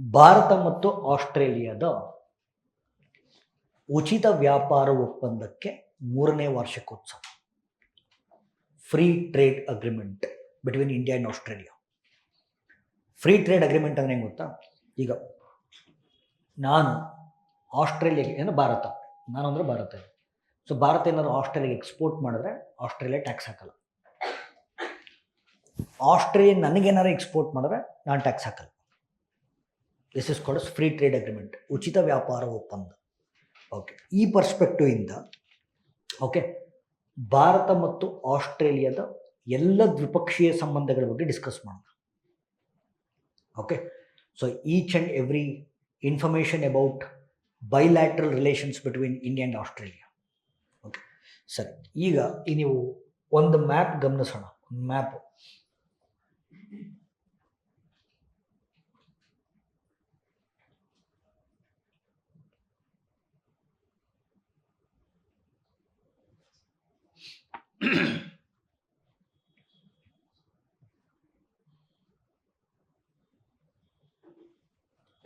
ಭಾರತ ಮತ್ತು ಆಸ್ಟ್ರೇಲಿಯಾದ ಉಚಿತ ವ್ಯಾಪಾರ ಒಪ್ಪಂದಕ್ಕೆ ಮೂರನೇ ವಾರ್ಷಿಕೋತ್ಸವ. Free trade agreement between India and Australia free trade agreement ಅಂದ್ರೆ ಹೆಂಗೆ ಗೊತ್ತಾ? ಈಗ ನಾನು ಆಸ್ಟ್ರೇಲಿಯಾಗೆ, ಏನು ಭಾರತ? ನಾನು ಅಂದರೆ ಭಾರತ. ಸೊ ಭಾರತ ಏನಾದ್ರು ಆಸ್ಟ್ರೇಲಿಯಾಗೆ ಎಕ್ಸ್ಪೋರ್ಟ್ ಮಾಡಿದ್ರೆ ಆಸ್ಟ್ರೇಲಿಯಾ ಟ್ಯಾಕ್ಸ್ ಹಾಕಲ್ಲ. ಆಸ್ಟ್ರೇಲಿಯಾ ನನಗೇನಾದ್ರು ಎಕ್ಸ್ಪೋರ್ಟ್ ಮಾಡಿದ್ರೆ ನಾನು ಟ್ಯಾಕ್ಸ್ ಹಾಕಲ್ಲ. This is called free trade agreement ಉಚಿತ ವ್ಯಾಪಾರ ಒಪ್ಪಂದ. ಓಕೆ ಈ ಪರ್ಸ್ಪೆಕ್ಟಿವ್ ಇಂದ ಓಕೆ ಭಾರತ ಮತ್ತು ಆಸ್ಟ್ರೇಲಿಯಾದ ಎಲ್ಲ ದ್ವಿಪಕ್ಷೀಯ ಸಂಬಂಧಗಳ ಬಗ್ಗೆ ಡಿಸ್ಕಸ್ ಮಾಡೋಣ. Okay so each and every information about bilateral relations between India and Australia okay ಸರಿ ಈಗ ನೀವು ಒಂದು ಮ್ಯಾಪ್ ಗಮನಿಸೋಣ. Map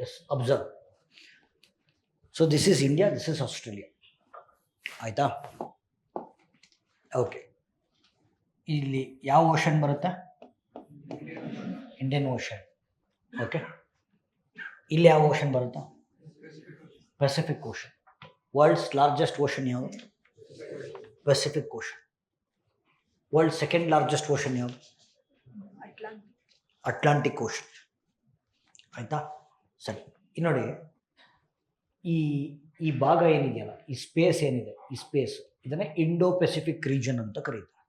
as observe so this is India this is Australia ಆಯಿತಾ? ಓಕೆ ಇಲ್ಲಿ ಯಾವ ಓಷನ್ ಬರುತ್ತೆ? ಇಂಡಿಯನ್ ಓಷನ್ ಓಕೆ ಇಲ್ಲಿ ಯಾವ ಓಷನ್ ಬರುತ್ತಾ? Pacific ocean world's largest ocean ಯಾವುದು? Pacific ocean world second largest ocean ಯಾವುದು? ಅಟ್ಲಾಂಟಿಕ್ ಓಷನ್ ಆಯಿತಾ? ಸರಿ ಇನ್ನು ನೋಡಿ. ಈ ಈ ಭಾಗ ಏನಿದೆಯಲ್ಲ, ಈ ಸ್ಪೇಸ್ ಏನಿದೆ, ಈ ಸ್ಪೇಸ್ ಇದನ್ನ ಇಂಡೋ ಪೆಸಿಫಿಕ್ ರೀಜನ್ ಅಂತ ಕರೀತಾರೆ.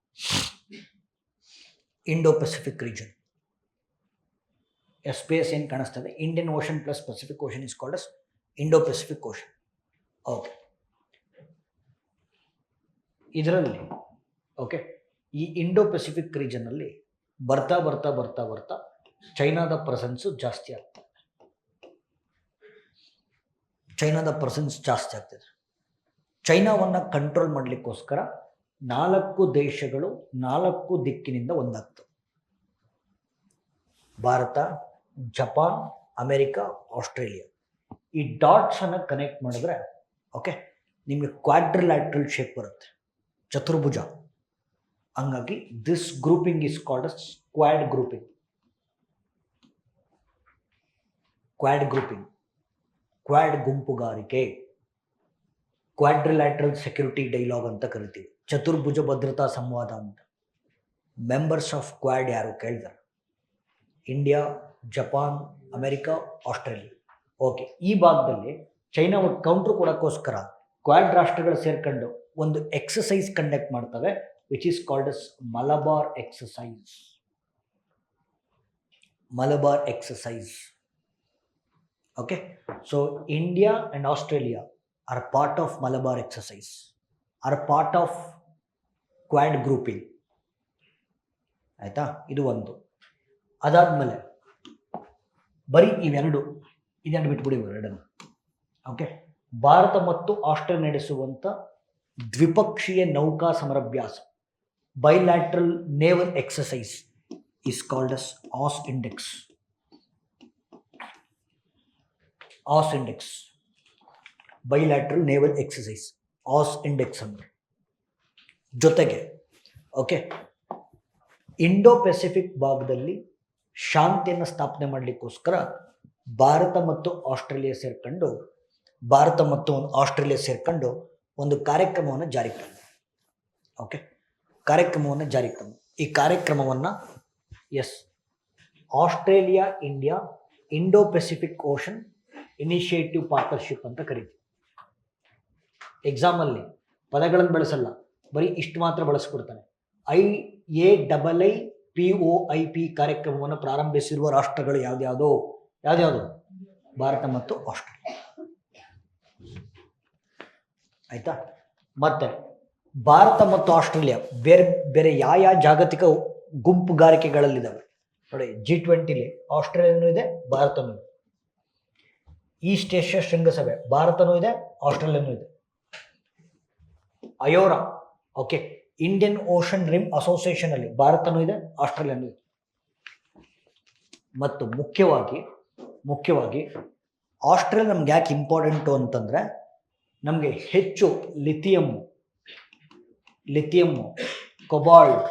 ಇಂಡೋ ಪೆಸಿಫಿಕ್ ರೀಜನ್ ಸ್ಪೇಸ್ ಏನು ಕಾಣಿಸ್ತದೆ? Indian ocean plus Pacific ocean is called as Indo Pacific ocean okay ಇದರಲ್ಲಿ ಓಕೆ ಈ ಇಂಡೋ ಪೆಸಿಫಿಕ್ ರೀಜನಲ್ಲಿ ಬರ್ತಾ ಬರ್ತಾ ಬರ್ತಾ ಬರ್ತಾ ಚೈನಾದ ಪ್ರೆಸೆನ್ಸು ಜಾಸ್ತಿ ಆಗ್ತದೆ ಚೈನಾದ ಪ್ರಸೆನ್ಸ್ ಜಾಸ್ತಿ ಆಗ್ತಿದೆ. ಚೈನಾವನ್ನು ಕಂಟ್ರೋಲ್ ಮಾಡಲಿಕ್ಕೋಸ್ಕರ ನಾಲ್ಕು ದೇಶಗಳು ನಾಲ್ಕು ದಿಕ್ಕಿನಿಂದ ಒಂದಾಗ್ತವೆ. Bharat, Japan, America, Australia. ಈ ಡಾಟ್ಸನ್ನು ಕನೆಕ್ಟ್ ಮಾಡಿದ್ರೆ ಓಕೆ ನಿಮಗೆ ಕ್ವಾಡ್ರಿಲ್ಯಾಟ್ರಲ್ ಶೇಪ್ ಬರುತ್ತೆ. ಚತುರ್ಭುಜ. ಹಂಗಾಗಿ this grouping is called as quad grouping quad grouping quad ಗುಂಪುಗಾರಿಕೆ. Quadrilateral security dialogue ಅಂತ ಕರಿತೀವಿ. ಚತುರ್ಭುಜ ಭದ್ರತಾ ಸಂವಾದ ಅಂತ. ಮೆಂಬರ್ಸ್ ಆಫ್ ಕ್ವಾಡ್ ಯಾರು ಕೇಳಿದಾರೆ India Japan America Australia okay ಈ ಭಾಗದಲ್ಲಿ ಚೈನಾ ಕೌಂಟ್ರ್ ಕೊಡೋಕ್ಕೋಸ್ಕರ ಕ್ವಾಡ್ ರಾಷ್ಟ್ರಗಳು ಸೇರ್ಕೊಂಡು ಒಂದು ಎಕ್ಸಸೈಸ್ ಕಂಡಕ್ಟ್ ಮಾಡ್ತವೆ which is called as Malabar exercise Malabar exercise okay? So, india and australia are part of malabar exercise, are part of quad grouping ಆಯ್ತಾ? ಇದು ಒಂದು. ಅದಾದ್ಮೇಲೆ, ಬರೀ ಇವೆರಡು. ಇದೆರಡು ಬಿಟ್ಬಿಡಿ ಎರಡನ್ನು. ಓಕೆ ಭಾರತ ಮತ್ತು ಆಸ್ಟ್ರೇಲಿಯಾ ನಡೆಸುವಂಥ ದ್ವಿಪಕ್ಷೀಯ ನೌಕಾ ಸಮರಭ್ಯಾಸ bilateral naval exercise is called as Aus index Aus index bilateral naval exercise Aus index ಅಂದರೆ. ಜೊತೆಗೆ ಓಕೆ ಇಂಡೋ ಪೆಸಿಫಿಕ್ ಭಾಗದಲ್ಲಿ ಶಾಂತಿಯನ್ನು ಸ್ಥಾಪನೆ ಮಾಡಲಿಕ್ಕೋಸ್ಕರ ಭಾರತ ಮತ್ತು ಆಸ್ಟ್ರೇಲಿಯಾ ಸೇರ್ಕೊಂಡು, ಭಾರತ ಮತ್ತು ಆಸ್ಟ್ರೇಲಿಯಾ ಸೇರ್ಕೊಂಡು ಒಂದು ಕಾರ್ಯಕ್ರಮವನ್ನು ಜಾರಿಗೆ ತಂದೆ ಓಕೆ ಕಾರ್ಯಕ್ರಮವನ್ನು ಜಾರಿಗೆ ತಂದು ಈ ಕಾರ್ಯಕ್ರಮವನ್ನು as Australia, India Indo Pacific ocean initiative partnership ಅಂತ ಕರಿತೀವಿ. ಎಕ್ಸಾಮಲ್ಲಿ ಪದಗಳನ್ನು ಬಳಸಲ್ಲ, ಬರೀ ಇಷ್ಟು ಮಾತ್ರ ಬಳಸ್ಕೊಡ್ತಾನೆ. I A double I P O I P ಕಾರ್ಯಕ್ರಮವನ್ನು ಪ್ರಾರಂಭಿಸಿರುವ ರಾಷ್ಟ್ರಗಳು ಯಾವ್ದ್ಯಾವುದೋ, ಯಾವ್ದ್ಯಾವುದು? ಭಾರತ ಮತ್ತು ಆಸ್ಟ್ರೇಲಿಯಾ. ಆಯ್ತಾ? ಮತ್ತೆ ಭಾರತ ಮತ್ತು ಆಸ್ಟ್ರೇಲಿಯಾ ಬೇರೆ ಬೇರೆ ಯಾವ ಯಾವ ಜಾಗತಿಕ ಗುಂಪುಗಾರಿಕೆಗಳಲ್ಲಿದ್ದಾವೆ ನೋಡಿ ಜಿ ಟ್ವೆಂಟಿಲಿ ಆಸ್ಟ್ರೇಲಿಯಾನೂ ಇದೆ, ಭಾರತನೂ ಇದೆ. ಈಸ್ಟ್ ಏಷ್ಯಾ ಶೃಂಗಸಭೆ, ಭಾರತನೂ ಇದೆ, ಆಸ್ಟ್ರೇಲಿಯಾನೂ ಇದೆ. IORA okay Indian ocean rim association ಅಲ್ಲಿ ಭಾರತನೂ ಇದೆ, ಆಸ್ಟ್ರೇಲಿಯಾನೂ ಇದೆ. ಮತ್ತು ಮುಖ್ಯವಾಗಿ ಮುಖ್ಯವಾಗಿ ಆಸ್ಟ್ರೇಲಿಯಾ ನಮ್ಗೆ ಯಾಕೆ ಇಂಪಾರ್ಟೆಂಟು ಅಂತಂದ್ರೆ ನಮಗೆ ಹೆಚ್ಚು lithium lithium cobalt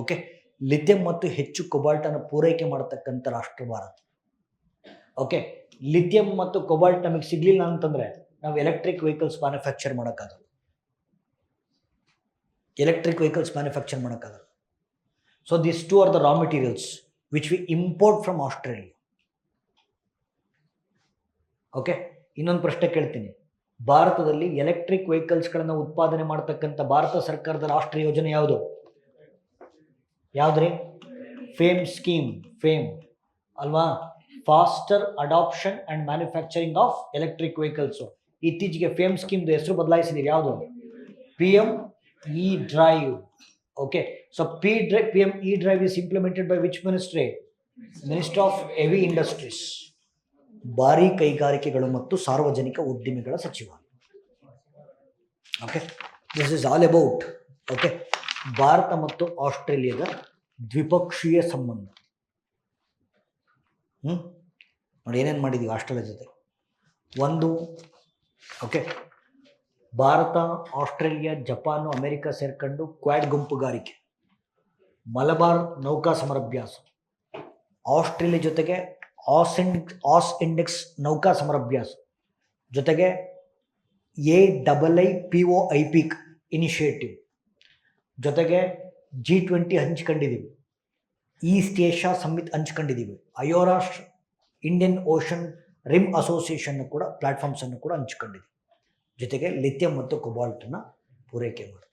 okay lithium ಮತ್ತು ಹೆಚ್ಚು ಕೊಬಾಲ್ಟನ್ನು ಪೂರೈಕೆ ಮಾಡತಕ್ಕಂಥ ರಾಷ್ಟ್ರ ಭಾರತ. ಓಕೆ ಲಿಥಿಯಂ ಮತ್ತು ಕೊಬಾಲ್ಟ್ ನಮಗೆ ಸಿಗಲಿಲ್ಲ ಅಂತಂದ್ರೆ ನಾವು ಎಲೆಕ್ಟ್ರಿಕ್ ವೆಹಿಕಲ್ಸ್ ಮ್ಯಾನುಫ್ಯಾಕ್ಚರ್ ಮಾಡೋಕ್ಕಾಗಲ್ಲ. ಎಲೆಕ್ಟ್ರಿಕ್ ವೆಹಿಕಲ್ಸ್ ಮ್ಯಾನುಫ್ಯಾಕ್ಚರ್ ಮಾಡೋಕ್ಕಾಗಲ್ಲ. So this two are the raw materials which we import from Australia okay ಇನ್ನೊಂದು ಪ್ರಶ್ನೆ ಕೇಳ್ತೀನಿ. ಭಾರತದಲ್ಲಿ ಎಲೆಕ್ಟ್ರಿಕ್ ವೆಹಿಕಲ್ಸ್ಗಳನ್ನು ಉತ್ಪಾದನೆ ಮಾಡತಕ್ಕಂಥ ಭಾರತ ಸರ್ಕಾರದ ರಾಷ್ಟ್ರೀಯ ಯೋಜನೆ ಯಾವುದು? ಯಾವುದ್ರಿ? ಫೇಮ್ ಸ್ಕೀಮ್ ಫೇಮ್ ಅಲ್ವಾ? Faster adoption and manufacturing of electric vehicles ಇತ್ತೀಚೆಗೆ ಫೇಮ್ ಸ್ಕೀಮ್ದು ಹೆಸರು ಬದಲಾಯಿಸಿದೀವಿ ಯಾವುದು? P M E drive okay so P dry P M E drive is implemented by which ministry minister of heavy industries ಭಾರಿ ಕೈಗಾರಿಕೆಗಳು ಮತ್ತು ಸಾರ್ವಜನಿಕ ಉದ್ದಿಮೆಗಳ ಸಚಿವ. Okay this is all about okay Bharat ಮತ್ತು ಆಸ್ಟ್ರೇಲಿಯಾದ ದ್ವಿಪಕ್ಷೀಯ ಸಂಬಂಧ. ಹ್ಞೂ ನೋಡಿ ಏನೇನು ಮಾಡಿದ್ದೀವಿ ಆಸ್ಟ್ರೇಲಿಯಾ ಜೊತೆ. ಒಂದು, okay. Bharat, Australia, Japan, America ಸೇರ್ಕೊಂಡು ಕ್ವಾಡ್ ಗುಂಪುಗಾರಿಕೆ. ಮಲಬಾರ್ ನೌಕಾ ಸಮರಭ್ಯಾಸ. ಆಸ್ಟ್ರೇಲಿಯಾ ಜೊತೆಗೆ ಆಸ್ ಆಸ್ ಇಂಡೆಕ್ಸ್ ನೌಕಾ ಸಮರಭ್ಯಾಸ. ಜೊತೆಗೆ A double I P O I pick initiative. ಜೊತೆಗೆ ಜಿ ಟ್ವೆಂಟಿ ಹಂಚ್ಕೊಂಡಿದ್ದೀವಿ ಈಸ್ಟ್ ಏಷ್ಯಾ ಸಮ್ಮಿತ್ ಹಂಚ್ಕೊಂಡಿದ್ದೀವಿ ಅಯೋರಾಷ್ಟ್ರ ಇಂಡಿಯನ್ ಓಷನ್ ರಿಮ್ ಅಸೋಸಿಯೇಷನ್ ಕೂಡ ಪ್ಲಾಟ್ಫಾರ್ಮ್ಸನ್ನು ಕೂಡ ಹಂಚ್ಕೊಂಡಿದ್ದೀವಿ ಜೊತೆಗೆ ಲಿಥಿಯಂ ಮತ್ತು ಕೊಬಾಲ್ಟನ್ನು ಪೂರೈಕೆ ಮಾಡ್ತಾರೆ.